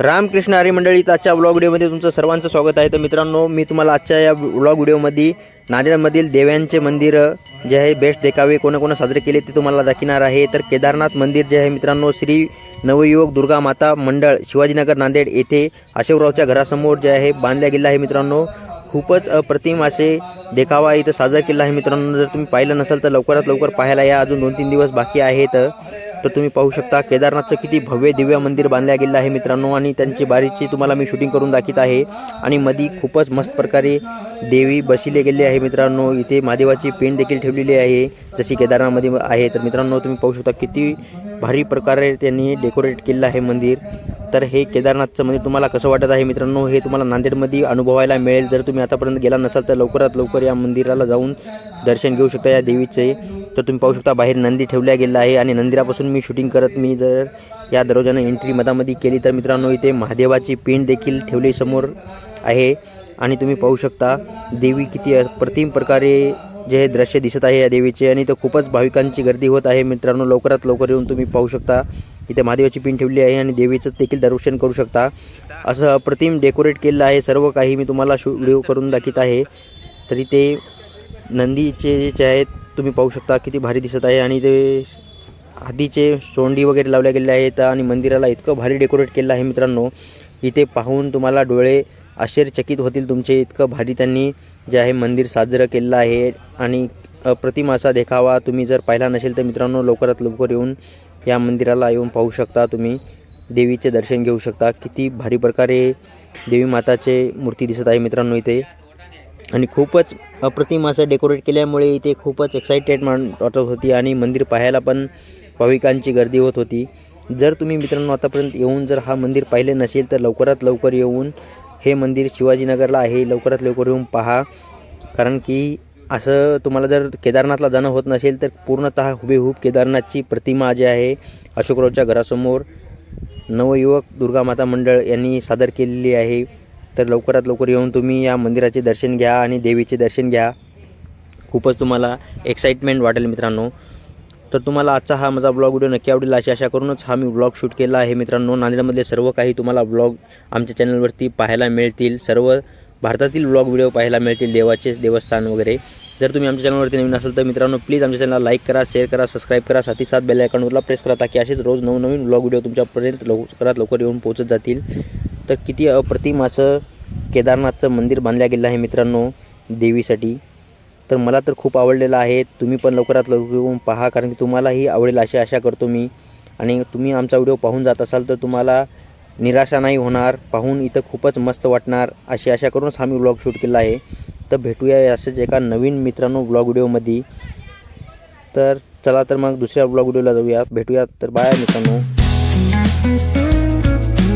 रामकृष्ण हरी मंडळीत आजच्या ब्लॉग व्हिडिओमध्ये तुमचं सर्वांचं स्वागत आहे. तर मित्रांनो मी तुम्हाला आजच्या या ब्लॉग व्हिडिओमध्ये नांदेडमधील देव्यांचे मंदिर जे आहे बेस्ट देखावे कोणाकोणा साजरे केले ते तुम्हाला दाखिणार आहे. तर केदारनाथ मंदिर जे आहे मित्रांनो श्री नवयुवक दुर्गा माता मंडळ शिवाजीनगर नांदेड येथे अशोकरावच्या घरासमोर जे आहे बांधल्या गेलं आहे मित्रांनो. खूपच अप्रतिम असे देखावा इथं साजरा केला आहे मित्रांनो. जर तुम्ही पाहिलं नसेल तर लवकरात लवकर पाहायला या. अजून दोन तीन दिवस बाकी आहेत. तर तुम्ही पाहू शकता केदारनाथचं किती भव्य दिव्य मंदिर बांधल्या गेलं आहे मित्रांनो आणि त्यांची बारीची तुम्हाला मी शूटिंग करून दाखवत आहे. आणि मधी खूपच मस्त प्रकारे देवी बसिले गेले आहे मित्रांनो इथे महादेवाची पेंड देखील ठेवलेली आहे जशी केदारनाथमध्ये आहे. तर मित्रांनो तुम्ही पाहू शकता किती भारी प्रकारे त्यांनी डेकोरेट केलेलं आहे मंदिर. तर हे केदारनाथचं मंदिर तुम्हाला कसं वाटत आहे मित्रांनो हे तुम्हाला नांदेडमध्ये अनुभवायला मिळेल. जर तुम्ही आतापर्यंत गेला नसाल तर लवकरात लवकर या मंदिराला जाऊन दर्शन घेऊ शकता या देवीचे. तर तुम्ही पाहू शकता बाहेर नंदी ठेवल्या गेला आहे आणि नंदिरापासून मी शूटिंग करत मी जर या दरवाजानं एंट्री मधामध्ये केली तर मित्रांनो इथे महादेवाची पिंड देखील ठेवली समोर आहे. आणि तुम्ही पाहू शकता देवी किती अप्रतिम प्रकारे जे हे दृश्य दिसत आहे या देवीचे आणि इथं खूपच भाविकांची गर्दी होत आहे. मित्रांनो लवकरात लवकर येऊन तुम्ही पाहू शकता इथे महादेवाची पिंड ठेवली आहे आणि देवीचं देखील दर्शन करू शकता. असं अप्रतिम डेकोरेट केलेलं आहे सर्व काही मी तुम्हाला शू व्हिडिओ करून दाखवत आहे. तरी ते नंदीचे जे आहेत तुम्ही पाहू शकता किती भारी दिसत आहे आणि ते आधीचे सोंडी वगैरे लावल्या गेले आहेत आणि मंदिराला इतकं भारी डेकोरेट केलं आहे मित्रांनो. इथे पाहून तुम्हाला डोळे आश्चर्यचकित होतील तुमचे. इतकं भारी त्यांनी जे आहे मंदिर साजरं केलेलं आहे आणि अप्रतिम असा देखावा तुम्ही जर पाहिला नसेल तर मित्रांनो लवकरात लवकर येऊन या मंदिराला येऊन पाहू शकता तुम्ही. देवीचे दर्शन घेऊ शकता. किती भारी प्रकारे देवी माताचे मूर्ती दिसत आहे मित्रांनो इथे. आणि खूपच अप्रतिम असं डेकोरेट केल्यामुळे इथे खूपच एक्साइटेड मान वाटत होती आणि मंदिर पाहायला पण भाविकांची गर्दी होत होती. जर तुम्ही मित्रांनो आतापर्यंत येऊन जर हा मंदिर पाहिले नसेल तर लवकरात लवकर येऊन हे मंदिर शिवाजीनगरला आहे. लवकरात लवकर येऊन पहा. कारण की असं तुम्हाला जर केदारनाथला जाणं होत नसेल तर पूर्णतः हुबेहूब केदारनाथची प्रतिमा जी आहे अशोकरावच्या घरासमोर नवयुवक दुर्गामाता मंडळ यांनी सादर केलेली आहे. तर लवकरात लवकर येऊन तुम्ही या मंदिराचे दर्शन घ्या आणि देवीचे दर्शन घ्या. खूपच तुम्हाला एक्साइटमेंट वाटेल मित्रांनो. तर तुम्हाला आजचा हा माझा ब्लॉग व्हिडिओ नक्की आवडेल अशी आशा करूनच हा मी ब्लॉग शूट केला आहे मित्रांनो. नांदेडमधले सर्व काही तुम्हाला ब्लॉग आमच्या चॅनलवरती पाहायला मिळतील. सर्व भारतातील ब्लॉग व्हिडिओ पाहायला मिळतील देवाचे देवस्थान वगैरे. जर तुम्ही आमच्या चॅनलवरती नवीन असाल तर मित्रांनो प्लीज आमच्या चॅनलला लाईक करा शेअर करा सबस्क्राईब करा. साथी साथ बेल आयकॉनवरला प्रेस करा ताकी असेच रोज नवनवीन ब्लॉग व्हिडिओ तुमच्यापर्यंत लवकरात लवकर येऊन पोहोचत जातील. तर किती अप्रतिम असं केदारनाथचं मंदिर बांधल्या गेलं आहे मित्रांनो देवीसाठी. तर मला तर खूप आवडलेलं आहे. तुम्ही पण लवकरात लवकर येऊन पहा कारण की तुम्हालाही आवडेल अशी आशा करतो मी. आणि तुम्ही आमचा व्हिडिओ पाहून जात असाल तर तुम्हाला निराशा नाही होणार. पाहून इथं खूपच मस्त वाटणार अशी आशा करूनच हा मी ब्लॉग शूट केला आहे. तर भेटूया असंच एका नवीन मित्रांनो ब्लॉग व्हिडिओमध्ये. तर चला तर मग दुसऱ्या ब्लॉग व्हिडिओला जाऊया. भेटूया तर बाय मित्रांनो.